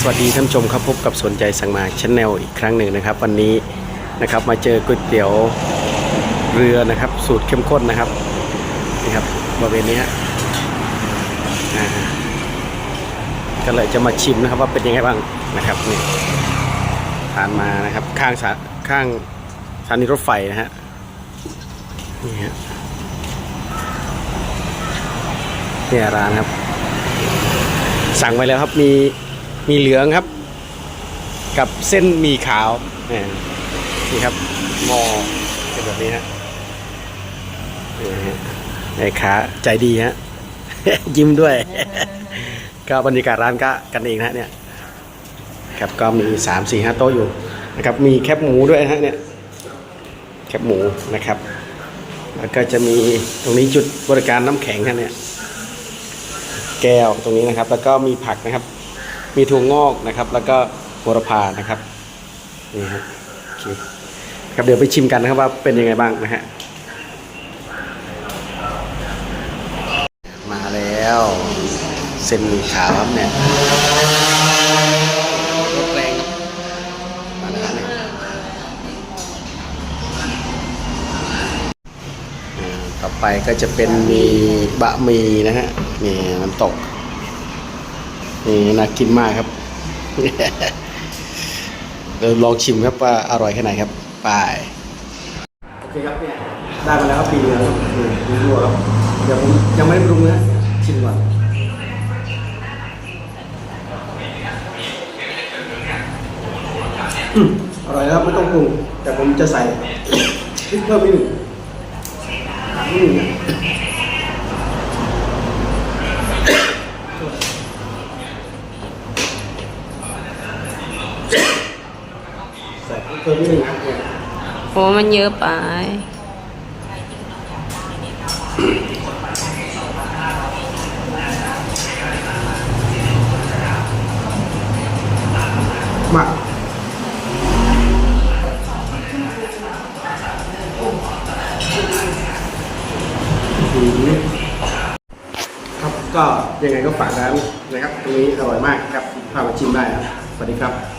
สวัสดีท่านชมครับพบกับสนใจสั่งมาชแนลอีกครั้งหนึ่งนะครับ วันนี้นะครับมาเจอก๋วยเตี๋ยวเรือนะครับ สูตรเข้มข้นนะครับนี่ครับบริเวณนี้ฮะอ่าก็เลยจะมาชิมนะครับว่าเป็นยังไงบ้างนะครับนี่ผ่านมานะครับข้างสาข้างสถานีรถไฟนะฮะนี่ฮะเนี่ยร้านครับ สั่งไว้แล้วครับมี มีเหลืองครับ กับเส้นมีขาวนี่ครับมอเป็นแบบนี้ฮะนี่ฮะแม่ค้าใจดีฮะยิ้มด้วย ก็บรรยากาศร้านก็กันเองนะเนี่ยครับก็มีสามสี่ห้าโต๊ะอยู่นะครับ มีแคบหมูด้วยนะฮะเนี่ยแคบหมูนะครับ แล้วก็จะมีตรงนี้จุดบริการน้ำแข็งฮะเนี่ยแก้วตรงนี้นะครับ แล้วก็มีผักนะครับ มีถั่วงอกนะครับ แล้วก็โหระพานะครับนี่ครับโอเคครับเดี๋ยวไปชิมกันนะครับว่าเป็นยังไงบ้างนะฮะมาแล้วเส้นมีขาวครับเนี่ยรสแรงครับมาแล้วเนี่ยต่อไปก็จะเป็นมีบะหมี่นะฮะนี่น้ำตก นี่น่ากินมากครับ เดี๋ยวลองชิมครับว่าอร่อยแค่ไหนครับไปโอเคครับเนี่ยได้มาแล้วครับปีเดียวครับนี่ดูครับเดี๋ยวผมยังไม่ได้ปรุงนะชิมก่อนอร่อยแล้วไม่ต้องปรุงแต่ผมจะใส่พริกเพิ่มนิดหนึ่ง นิดหนึ่งนะใส่พริกเนี่ยโหมันเยอะไปมากครับก็ยังไงก็ฝากร้านนะครับตรงนี้อร่อยมากครับพามาชิมได้ครับสวัสดีครับ